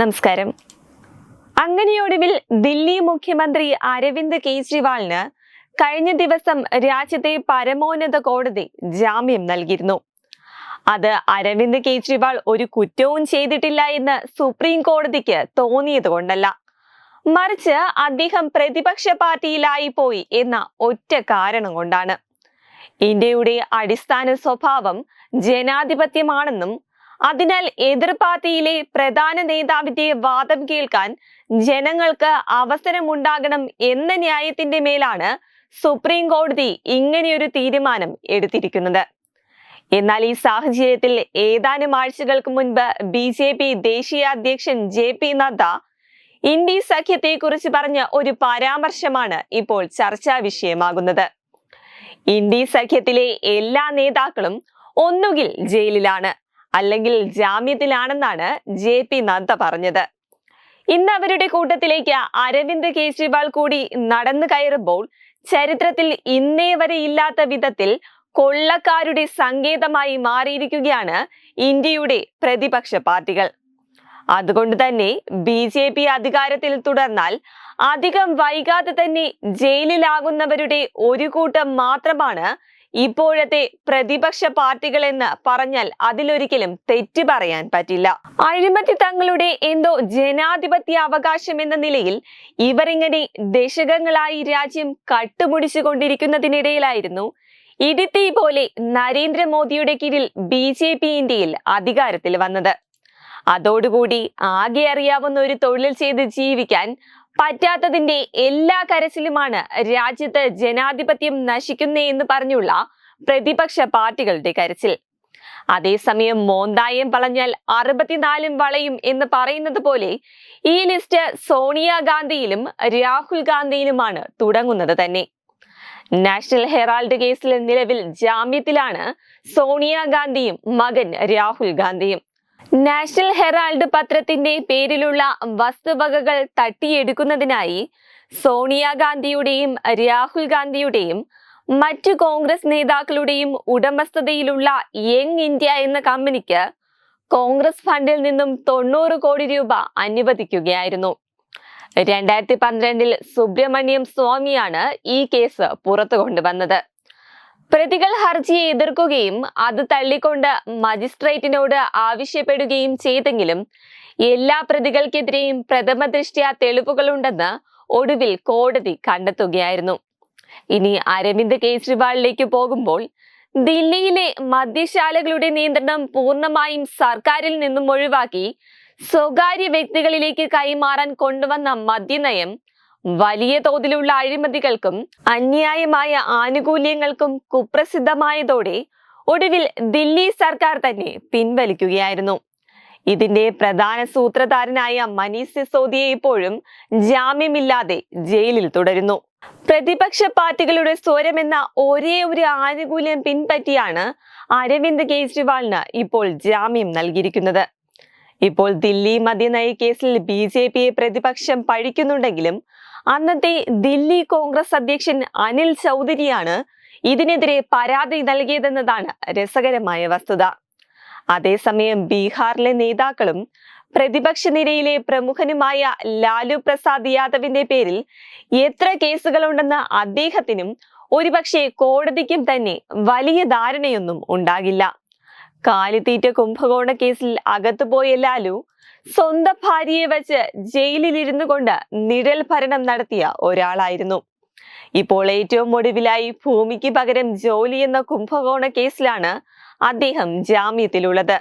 നമസ്കാരം. അങ്ങനെയൊടുവിൽ ദില്ലി മുഖ്യമന്ത്രി അരവിന്ദ് കെജ്രിവാളിന് കഴിഞ്ഞ ദിവസം രാജ്യത്തെ പരമോന്നത കോടതി ജാമ്യം നൽകിയിരുന്നു. അത് അരവിന്ദ് കെജ്രിവാൾ ഒരു കുറ്റവും ചെയ്തിട്ടില്ല എന്ന് സുപ്രീം കോടതിക്ക് തോന്നിയത് കൊണ്ടല്ല. മറിച്ച് അദ്ദേഹം പ്രതിപക്ഷ പാർട്ടിയിലായി പോയി എന്ന ഒറ്റ കാരണം കൊണ്ടാണ്. ഇന്ത്യയുടെ അടിസ്ഥാന സ്വഭാവം ജനാധിപത്യമാണെന്നും അതിനാൽ എതിർ പാർട്ടിയിലെ പ്രധാന നേതാവിന്റെ വാദം കേൾക്കാൻ ജനങ്ങൾക്ക് അവസരമുണ്ടാകണം എന്ന ന്യായത്തിന്റെ മേലാണ് സുപ്രീം കോടതി ഇങ്ങനെയൊരു തീരുമാനം എടുത്തിരിക്കുന്നത്. എന്നാൽ ഈ സാഹചര്യത്തിൽ ഏതാനും ആഴ്ചകൾക്ക് മുൻപ് ബി ജെ പി ദേശീയ അധ്യക്ഷൻ ജെ പി നദ്ദ ഇന്ത്യ സഖ്യത്തെ കുറിച്ച് പറഞ്ഞ ഒരു പരാമർശമാണ് ഇപ്പോൾ ചർച്ചാ വിഷയമാകുന്നത്. ഇന്ത്യ സഖ്യത്തിലെ എല്ലാ നേതാക്കളും ഒന്നുകിൽ ജയിലിലാണ്. അല്ലെങ്കിൽ ജാമ്യത്തിലാണെന്നാണ് ജെ പി നദ്ദ പറഞ്ഞത്. ഇന്ന് അവരുടെ കൂട്ടത്തിലേക്ക് അരവിന്ദ് കേജ്രിവാൾ കൂടി നടന്നു കയറുമ്പോൾ ചരിത്രത്തിൽ ഇന്നേ വരെ ഇല്ലാത്ത വിധത്തിൽ കൊള്ളക്കാരുടെ സങ്കേതമായി മാറിയിരിക്കുകയാണ് ഇന്ത്യയുടെ പ്രതിപക്ഷ പാർട്ടികൾ. അതുകൊണ്ട് തന്നെ ബി ജെ പി അധികാരത്തിൽ തുടർന്നാൽ അധികം വൈകാതെ തന്നെ ജയിലിലാകുന്നവരുടെ ഒരു കൂട്ടം മാത്രമാണ് ഇപ്പോഴത്തെ പ്രതിപക്ഷ പാർട്ടികൾ എന്ന് പറഞ്ഞാൽ അതിലൊരിക്കലും തെറ്റ് പറയാൻ പറ്റില്ല. അഴിമതി തങ്ങളുടെ എന്തോ ജനാധിപത്യ അവകാശം എന്ന നിലയിൽ ഇവരിങ്ങനെ ദശകങ്ങളായി രാജ്യം കട്ടുമുടിച്ചുകൊണ്ടിരിക്കുന്നതിനിടയിലായിരുന്നു. ഇടിത്തീ പോലെ നരേന്ദ്രമോദിയുടെ കീഴിൽ ബി ജെ പി ഇന്ത്യയിൽ അധികാരത്തിൽ വന്നത്. അതോടുകൂടി ആകെ അറിയാവുന്ന ഒരു തൊഴിൽ ചെയ്ത് ജീവിക്കാൻ പറ്റാത്തതിന്റെ എല്ലാ കരച്ചിലുമാണ് രാജ്യത്ത് ജനാധിപത്യം നശിക്കുന്നേ എന്ന് പറഞ്ഞുള്ള പ്രതിപക്ഷ പാർട്ടികളുടെ കരച്ചിൽ. അതേസമയം മോന്തായം വളഞ്ഞാൽ അറുപത്തിനാലും വളയും എന്ന് പറയുന്നത് പോലെ ഈ ലിസ്റ്റ് സോണിയാഗാന്ധിയിലും രാഹുൽ ഗാന്ധിയിലുമാണ് തുടങ്ങുന്നത് തന്നെ. നാഷണൽ ഹെറാൾഡ് കേസിൽ നിലവിൽ ജാമ്യത്തിലാണ് സോണിയാഗാന്ധിയും മകൻ രാഹുൽ ഗാന്ധിയും. നാഷണൽ ഹെറാൾഡ് പത്രത്തിന്റെ പേരിലുള്ള വസ്തുവകകൾ തട്ടിയെടുക്കുന്നതിനായി സോണിയാഗാന്ധിയുടെയും രാഹുൽ ഗാന്ധിയുടെയും മറ്റു കോൺഗ്രസ് നേതാക്കളുടെയും ഉടമസ്ഥതയിലുള്ള യങ് ഇന്ത്യ എന്ന കമ്പനിക്ക് കോൺഗ്രസ് ഫണ്ടിൽ നിന്നും തൊണ്ണൂറ് കോടി രൂപ അനുവദിക്കുകയായിരുന്നു. രണ്ടായിരത്തി പന്ത്രണ്ടിൽ സുബ്രഹ്മണ്യം സ്വാമിയാണ് ഈ കേസ് പുറത്തു കൊണ്ടുവന്നത് പ്രതികൾ ഹർജിയെ എതിർക്കുകയും അത് തള്ളിക്കൊണ്ട് മജിസ്ട്രേറ്റിനോട് ആവശ്യപ്പെടുകയും ചെയ്തെങ്കിലും എല്ലാ പ്രതികൾക്കെതിരെയും പ്രഥമ ദൃഷ്ട്യാ തെളിവുകളുണ്ടെന്ന് ഒടുവിൽ കോടതി കണ്ടെത്തുകയായിരുന്നു. ഇനി അരവിന്ദ് കേജ്രിവാളിലേക്ക് പോകുമ്പോൾ ദില്ലിയിലെ മദ്യശാലകളുടെ നിയന്ത്രണം പൂർണമായും സർക്കാരിൽ നിന്നും ഒഴിവാക്കി സ്വകാര്യ വ്യക്തികളിലേക്ക് കൈമാറാൻ കൊണ്ടുവന്ന മദ്യനയം വലിയ തോതിലുള്ള അഴിമതികൾക്കും അന്യായമായ ആനുകൂല്യങ്ങൾക്കും കുപ്രസിദ്ധമായതോടെ ഒടുവിൽ ദില്ലി സർക്കാർ തന്നെ പിൻവലിക്കുകയായിരുന്നു. ഇതിന്റെ പ്രധാന സൂത്രധാരനായ മനീഷ് സിസോദിയെ ഇപ്പോഴും ജാമ്യമില്ലാതെ ജയിലിൽ തുടരുന്നു. പ്രതിപക്ഷ പാർട്ടികളുടെ സ്വരമെന്ന ഒരേ ഒരു ആനുകൂല്യം പിൻപറ്റിയാണ് അരവിന്ദ് കെജ്രിവാളിന് ഇപ്പോൾ ജാമ്യം നൽകിയിരിക്കുന്നത്. ഇപ്പോൾ ദില്ലി മദ്യനയ കേസിൽ ബി ജെ പിയെ പ്രതിപക്ഷം പഴിക്കുന്നുണ്ടെങ്കിലും അന്നത്തെ ദില്ലി കോൺഗ്രസ് അധ്യക്ഷൻ അനിൽ ചൗധരിയാണ് ഇതിനെതിരെ പരാതി നൽകിയതെന്നതാണ് രസകരമായ വസ്തുത. അതേസമയം ബീഹാറിലെ നേതാക്കളും പ്രതിപക്ഷ നിരയിലെ പ്രമുഖനുമായ ലാലു പ്രസാദ് യാദവിന്റെ പേരിൽ എത്ര കേസുകളുണ്ടെന്ന് അദ്ദേഹത്തിനും ഒരുപക്ഷെ കോടതിക്കും തന്നെ വലിയ ധാരണയൊന്നും ഉണ്ടാകില്ല. കാലിത്തീറ്റ കുംഭകോണ കേസിൽ അകത്തുപോയ ലാലു സ്വന്തം ഭാര്യയെ വെച്ച് ജയിലിലിരുന്നു കൊണ്ട് നിഴൽ ഭരണം നടത്തിയ ഒരാളായിരുന്നു. ഇപ്പോൾ ഏറ്റവും ഒടുവിലായി ഭൂമിക്ക് പകരം ജോലി എന്ന കുംഭകോണ കേസിലാണ് അദ്ദേഹം ജാമ്യത്തിലുള്ളത്.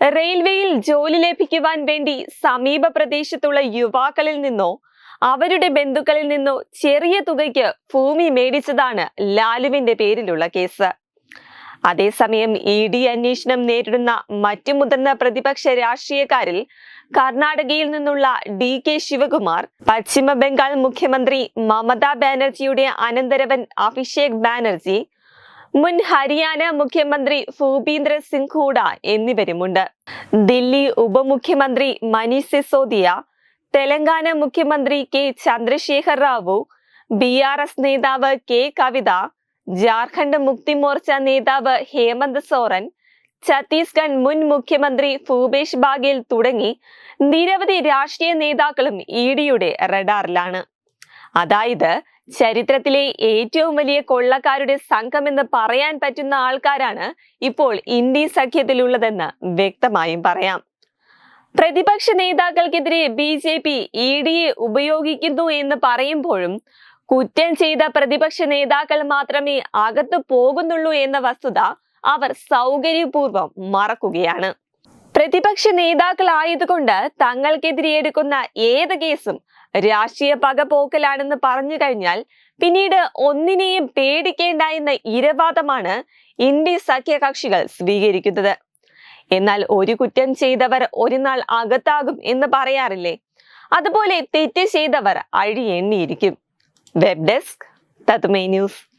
റെയിൽവേയിൽ ജോലി ലഭിക്കുവാൻ വേണ്ടി സമീപ പ്രദേശത്തുള്ള യുവാക്കളിൽ നിന്നോ അവരുടെ ബന്ധുക്കളിൽ നിന്നോ ചെറിയ തുകയ്ക്ക് ഭൂമി മേടിച്ചതാണ് ലാലുവിന്റെ പേരിലുള്ള കേസ്. അതേസമയം ഇ ഡി അന്വേഷണം നേരിടുന്ന മറ്റു മുതിർന്ന പ്രതിപക്ഷ രാഷ്ട്രീയക്കാരിൽ കർണാടകയിൽ നിന്നുള്ള ഡി കെ ശിവകുമാർ പശ്ചിമ ബംഗാൾ മുഖ്യമന്ത്രി മമതാ ബാനർജിയുടെ അനന്തരവൻ അഭിഷേക് ബാനർജി മുൻ ഹരിയാന മുഖ്യമന്ത്രി ഭൂപീന്ദ്ര സിംഗ് ഹൂഡ എന്നിവരുമുണ്ട്. ദില്ലി ഉപമുഖ്യമന്ത്രി മനീഷ് സിസോദിയ തെലങ്കാന മുഖ്യമന്ത്രി K Chandrashekar Rao B R S നേതാവ് കെ കവിത ജാർഖണ്ഡ് മുക്തി മോർച്ച നേതാവ് ഹേമന്ത് സോറൻ ഛത്തീസ്ഗഡ് മുൻ മുഖ്യമന്ത്രി ഭൂപേഷ് ബാഗേൽ തുടങ്ങി നിരവധി രാഷ്ട്രീയ നേതാക്കളും ഇ ഡിയുടെ റഡാറിലാണ്. അതായത് ചരിത്രത്തിലെ ഏറ്റവും വലിയ കൊള്ളക്കാരുടെ സംഘം എന്ന് പറയാൻ പറ്റുന്ന ആൾക്കാരാണ് ഇപ്പോൾ ഇന്ത്യ സഖ്യത്തിലുള്ളതെന്ന് വ്യക്തമായും പറയാം. പ്രതിപക്ഷ നേതാക്കൾക്കെതിരെ ബി ജെ പി ഇ ഡിയെ ഉപയോഗിക്കുന്നു എന്ന് പറയുമ്പോഴും കുറ്റം ചെയ്ത പ്രതിപക്ഷ നേതാക്കൾ മാത്രമേ അകത്തു പോകുന്നുള്ളൂ എന്ന വസ്തുത അവർ സൗകര്യപൂർവം മറക്കുകയാണ്. പ്രതിപക്ഷ നേതാക്കൾ ആയതുകൊണ്ട് തങ്ങൾക്കെതിരെ എടുക്കുന്ന ഏത് കേസും രാഷ്ട്രീയ പകപോക്കലാണെന്ന് പറഞ്ഞു കഴിഞ്ഞാൽ പിന്നീട് ഒന്നിനെയും പേടിക്കേണ്ട എന്ന ഇരവാദമാണ് ഇന്ത്യ സഖ്യകക്ഷികൾ സ്വീകരിക്കുന്നത്. എന്നാൽ ഒരു കുറ്റം ചെയ്തവർ ഒരു നാൾ അകത്താകും എന്ന് പറയാറില്ലേ? അതുപോലെ തെറ്റ് ചെയ്തവർ അഴി എണ്ണിയിരിക്കും വെബ് ഡെസ്ക് തത്മേ ന്യൂസ്.